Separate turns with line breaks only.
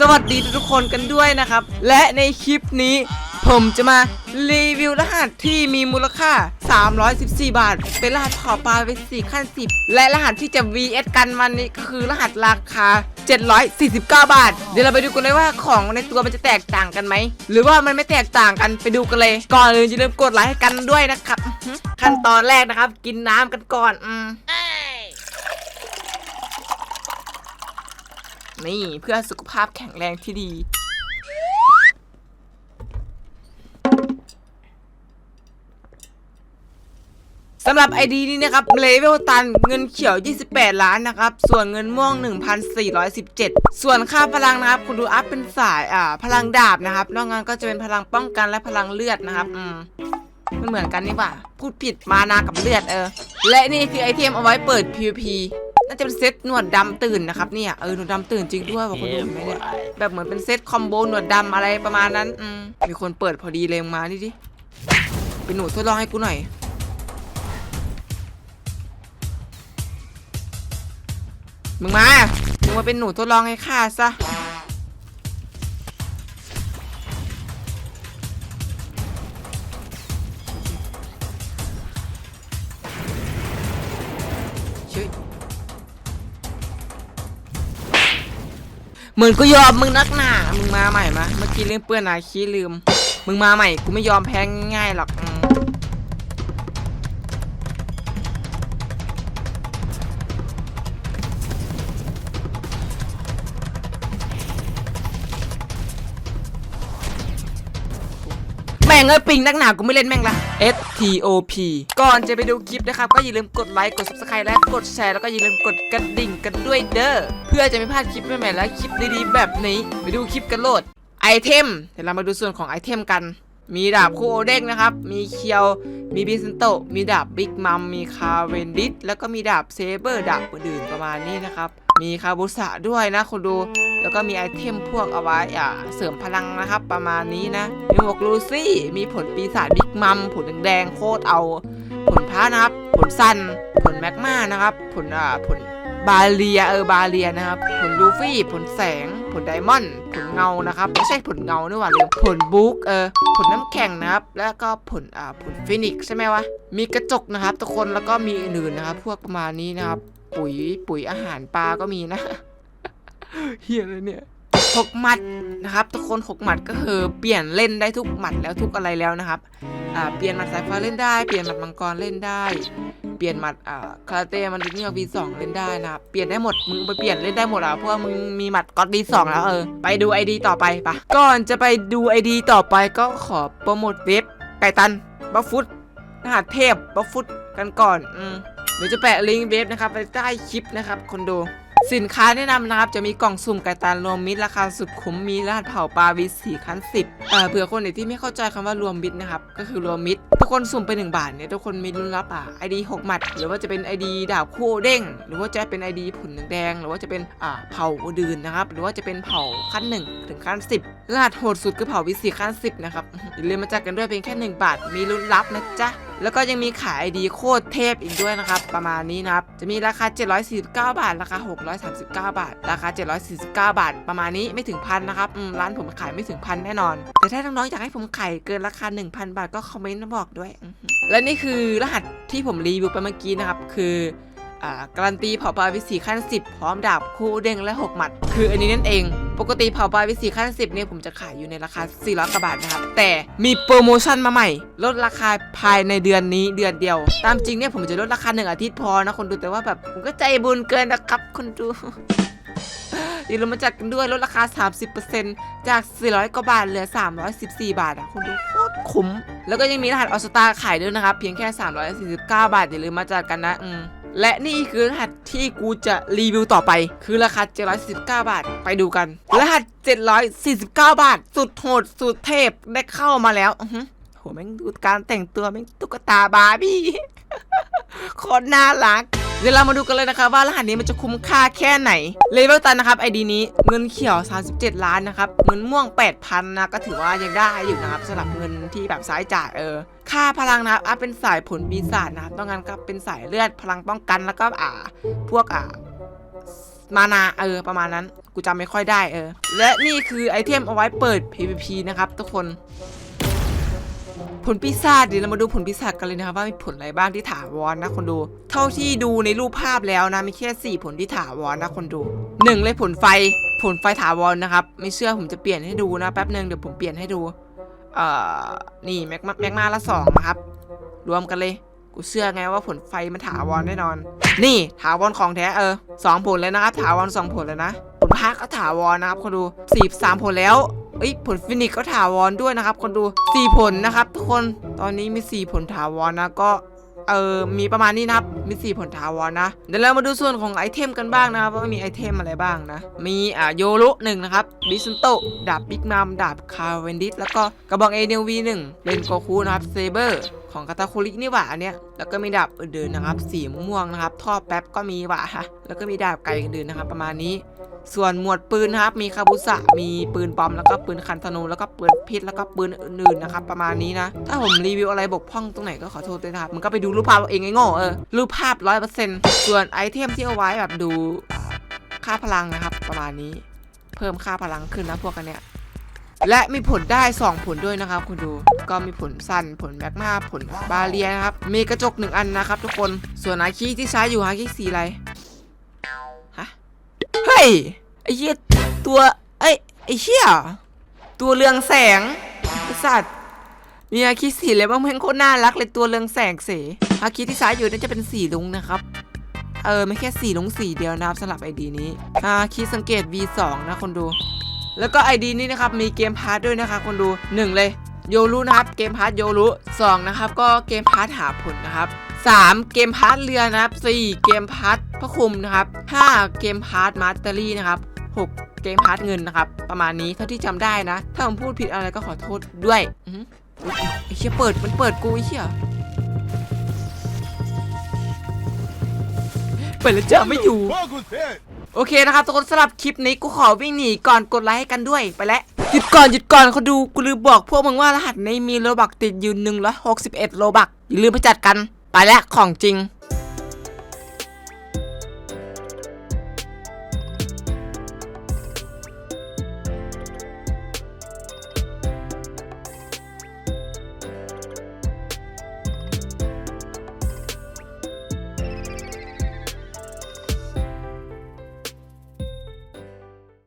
สวัสดีทุกๆคนกันด้วยนะครับ และในคลิปนี้ผมจะมารีวิวรหัสที่มีมูลค่า 314 บาท เป็นรหัสเผาปลาไป4ขั้น 10 และรหัสที่จะ VS กันวันนี้ก็คือรหัสราคา 749 บาท เดี๋ยวเราไปดูกันเลยว่าของในตัวมันจะแตกต่างกันไหม หรือว่ามันไม่แตกต่างกันไปดูกันเลย ก่อนอื่นอย่าลืมกดไลค์ให้กันด้วยนะครับ ขั้นตอนแรกนะครับ กินน้ำกันก่อนอืม นี่เพื่อสุขภาพแข็งแรงที่ดี สำหรับ ID นี้นะครับเลเวลตันเงินเขียว 28 ล้านนะครับ ส่วนเงินม่วง 1,417 ส่วนค่าพลังนะครับ คุณดูอัพเป็นสายอ่าพลังดาบนะครับ นอกนั้นก็จะเป็นพลังป้องกันและพลังเลือดนะครับ อืมมันเหมือนกันนี่หว่าพูดผิดมานากับเลือดเออ และนี่คือไอเทมเอาไว้เปิด PVP น่าจะเป็นเซตหนวดดำตื่นนะครับเนี่ยเออหนวดดำตื่นจริงด้วยบอกคนดูไหมเนี่ยแบบเหมือนเป็นเซตคอมโบหนวดดำอะไรประมาณนั้นอืมมีคนเปิดพอดีเลยมาดิดิเป็นหนูทดลองให้กูหน่อยมึงมามึงมาเป็นหนูทดลองให้ข้าซะ เหมือนกูยอมมึงนักหนามึงมาใหม่มาเมื่อกี้เลืมเปื้อนนาคีลืม มึงมาใหม่กูไม่ยอมแพ้ง่ายๆหรอก มแม่งเอ้ยปิงนักหนากูไม่เล่นแม่งละ S T O P ก่อนจะไปดูคลิปนะครับ ก็อย่าลืมกดไลค์กด subscribe และกดแชร์แล้วก็อย่าลืมกดกระดิ่งกันด้วยเด้อเพื่อจะไม่พลาดคลิปใหม่ๆและคลิปดีๆแบบนี้ไปดูคลิปกันโลดไอเทมเดี๋ยวเรามาดูส่วนของไอเทมกัน มีดาบคู่โอเด้งนะครับ มีเคียว มีบิสโต มีดาบบิ๊กมัม มีคาเวนดิส แล้วก็มีดาบเซเบอร์ ดาบอื่นๆประมาณนี้นะครับ มีคาบุสะด้วยนะคุณดู แล้วก็มีไอเทมพวกเอาไว้อ่าเสริมพลังนะครับ ประมาณนี้นะมีหมวกลูซี่มีผลปีศาจบิ๊กมัมผลแดงโคตรเอา ผลพระนะครับ ผลซันผลแมกมานะครับ ผลอ่าผลบาเลียเออบาเลียนะครับ ผลลูฟี่ ผลแสง ผลไดมอนด์ผลเงานะครับ ไม่ใช่ผลเงานี่หว่าลืมผลบุ๊กเออผลน้ำแข็งนะครับ แล้วก็ผลอ่าผลฟินิกใช่ไหมวะ มีกระจกนะครับ ทุกคนแล้วก็มีอื่นๆนะครับ พวกประมาณนี้นะครับ ปุ๋ยปุ๋ยอาหารปลาก็มีนะ เฮียเลยเนี่ยหกหมัดนะครับทุกคนหกหมัดก็คือเปลี่ยนเล่นได้ทุกหมัดแล้วทุกอะไรแล้วนะครับอ่าเปลี่ยนหมัดสายฟ้าเล่นได้เปลี่ยนหมัดมังกรเล่นได้ เปลี่ยนหมัดอ่าคาราเต้มันดิเนียวีสองเล่นได้นะครับเปลี่ยนได้หมดมึงไปเปลี่ยนเล่นได้หมดอะเพราะว่ามึงมีหมัดก็อดดีสองแล้วเออไปดูไอดีต่อไปปะก่อนจะไปดูไอดีต่อไปก็ขอโปรโมทเว็บไก่ตันบัฟฟุตรหัสเทพบัฟฟุตกันก่อนอืมเดี๋ยวจะแปะลิงก์เว็บนะครับไว้ใต้คลิปนะครับคนดู สินค้าแนะนำนะครับ จะมีกล่องสุ่มไก่ตานรวมมิตรราคาสุดคุ้มมีรหัสเผาปลาวิสีขั้นสิบเอ่อเผื่อคนไหนที่ไม่เข้าใจคำว่ารวมมิตรนะครับ ก็คือรวมมิตร ทุกคนสุ่มไป 1 บาทเนี่ยทุกคนมีลุ้นรับอะไอดีหกหมัด หรือว่าจะเป็นไอดีดาบคู่เด้ง หรือว่าจะเป็นไอดีผุนแดง หรือว่าจะเป็นอ่าเผาอื่นนะครับ หรือว่าจะเป็นเผาขั้นหนึ่งถึงขั้นสิบรหัสโหดสุดคือเผาวิสีขั้นสิบนะครับอย่าลืมมาจัดกันด้วยเพียงแค่ 1 บาท มีลุ้นรับนะจ๊ะแล้วก็ยังมีขายไอดีโคตรเทพอีกด้วยนะครับ ประมาณนี้นะครับ จะมีราคา 749 บาท ราคา 639 บาท ราคา 749 บาท ประมาณนี้ไม่ถึงพันนะครับร้านผมขายไม่ถึงพันแน่นอน แต่ถ้าน้องๆอยากให้ผมขายเกินราคา 1,000 บาทก็คอมเมนต์มาบอกด้วย และนี่คือรหัสที่ผมรีวิวไปเมื่อกี้นะครับ คือ อ่าการันตีเผาปลาวิสีขั้น 10 พร้อมดาบคู่เด้งและ 6 หมัด คืออันนี้นั่นเอง ปกติเผาปลาวิสีขั้น 10 เนี่ยผมจะขายอยู่ในราคา 400กว่าบาทนะครับ แต่มีโปรโมชั่นมาใหม่ ลดราคาภายในเดือนนี้เดือนเดียว ตามจริงเนี่ยผมจะลดราคาหนึ่งอาทิตย์พอนะคนดูแต่ว่าแบบผมก็ใจบุญเกินนะครับคนดูอย่าลืมมาจัดกันด้วยลดราคา 30%จาก 400 กว่าบาทเหลือ 314 บาทอะคุณดูโคตรคุ้ม แล้วก็ยังมีรหัสออสตาขายด้วยนะครับ เพียงแค่ 349 บาทอย่าลืมมาจัดกันนะ อืม และนี่คือรหัสที่กูจะรีวิวต่อไป คือราคา749บาท ไปดูกัน รหัส 749 บาท สุดโหดสุดเทพได้เข้ามาแล้วหือโหแม่งดูการแต่งตัวแม่งตุ๊กตาบาร์บี้คนน่ารัก เดี๋ยวเรามาดูกันเลยนะครับว่ารหัสนี้มันจะคุ้มค่าแค่ไหน เลเวลตันนะครับไอดีนี้เงินเขียว 37 ล้านนะครับเงินม่วง 8,000นะก็ถือว่ายังได้อยู่นะครับสำหรับเงินที่แบบซ้ายจ่ายเออค่าพลังนะครับอะเป็นสายผลปีศาจนะครับต้องงั้นก็เป็นสายเลือดพลังป้องกันแล้วก็อ่า พวกอ่ามานาเออประมาณนั้น กูจำไม่ค่อยได้เออ และนี่คือไอเทมเอาไว้เปิด PVP นะครับทุกคน ผลปีศาจเดี๋ยวเรามาดูผลปีศาจกันเลยนะครับว่ามีผลอะไรบ้างที่ถาวรนะคนดู เท่าที่ดูในรูปภาพแล้วนะมีแค่ 4 ผลที่ถาวรนะคนดูหนึ่งเลยผลไฟผลไฟถาวรนะครับ ไม่เชื่อผมจะเปลี่ยนให้ดูนะแป๊บหนึ่งเดี๋ยวผมเปลี่ยนให้ดูเอ่อนี่แม็กมาแม็กมาละสองนะครับ รวมกันเลยกูเชื่อไงว่าผลไฟมันถาวรแน่นอน นี่ถาวรของแท้เออสองผลเลยนะครับถาวรสองผลเลยนะผลพักก็ถาวรนะครับคนดูสี่สามผลแล้ว เอ้ยผลฟินิกก็ถาวรด้วยนะครับ คนดูสี่ผลนะครับ ทุกคนตอนนี้มีสี่ผลถาวรนะก็เออมีประมาณนี้นะครับมีสี่ผลถาวรนะเดี๋ยวเรามาดูส่วนของไอเทมกันบ้างนะครับว่ามีไอเทมอะไรบ้างนะ มีอ่าโยรุหนึ่งนะครับบิสโตดาบบิ๊กมัมดาบคาเวนดิสแล้วก็กระบอกเอเนวีหนึ่งเลนโกคูนะครับเซเบอร์ของคาตาคุรินี่หว่าอันเนี้ยแล้วก็มีดาบอื่นๆนะครับ สีม่วงนะครับ ท่อแป๊บก็มีหว่าฮะแล้วก็มีดาบไกอื่นๆนะครับ ประมาณนี้ ส่วนหมวดปืนนะครับ มีคาบุสะ มีปืนบอม แล้วก็ปืนคันธนู แล้วก็ปืนพิษ แล้วก็ปืนอื่นๆนะครับ ประมาณนี้นะ ถ้าผมรีวิวอะไรบกพร่องตรงไหนก็ขอโทษด้วยนะครับ มันก็ไปดูรูปภาพเอาเองไงโง่เออ รูปภาพร้อยเปอร์เซ็นต์ส่วนไอเทมที่เอาไว้แบบดูค่าพลังนะครับ ประมาณนี้เพิ่มค่าพลังขึ้นนะพวกกันเนี้ยและมีผลได้ 2 ผลด้วยนะครับ คุณดูก็มีผลสั้นผลแมกมาผลบาเรียนะครับ มีกระจก 1 อันนะครับ ทุกคนส่วนอาคีที่ใช้อยู่อาคีสีอะไรฮะเฮ้ยไอ้เหี้ยตัวเอ้ไอ้เหี้ยตัวเรืองแสงสัตว์มีอาคีสีเลยบ้างเพื่อนโคตรน่ารักเลยตัวเรืองแสงเสาคีที่ใช้อยู่น่าจะเป็นสีลุงนะครับ เออไม่แค่สีลุงสีเดียวนะครับสำหรับไอดีนี้อาคีสังเกต V2 นะคนดู แล้วก็ ID นี้นะครับมีเกมพาร์ทด้วยนะครับคนดู 1 เลยโยรุนะครับเกมพาร์ทโยรุ2นะครับก็เกมพาร์ทหาผลนะครับ 3 เกมพาร์ทเรือนะครับ 4 เกมพาร์ทพระคุมนะครับ 5 เกมพาร์ทมาสเตอรี่นะครับ 6 เกมพาร์ทเงินนะครับ ประมาณนี้เท่าที่จำได้นะ ถ้าผมพูดผิดอะไรก็ขอโทษด้วยอือไอ้เชี่ยเปิดมันเปิดกูไอ้เชี่ย เปิดแล้วจ้าไม่อยู่
Fuck was that?
โอเคนะครับทุกคนสำหรับคลิปนี้กูขอวิ่งหนีก่อนกดไลค์ให้กันด้วยไปแล้วหยุดก่อนหยุดก่อนเขาดูกูลืมบอกพวกมึงว่ารหัสในมีโลบักติดอยู่161โลบักอย่าลืมไปจัดกัน ไปแล้วของจริง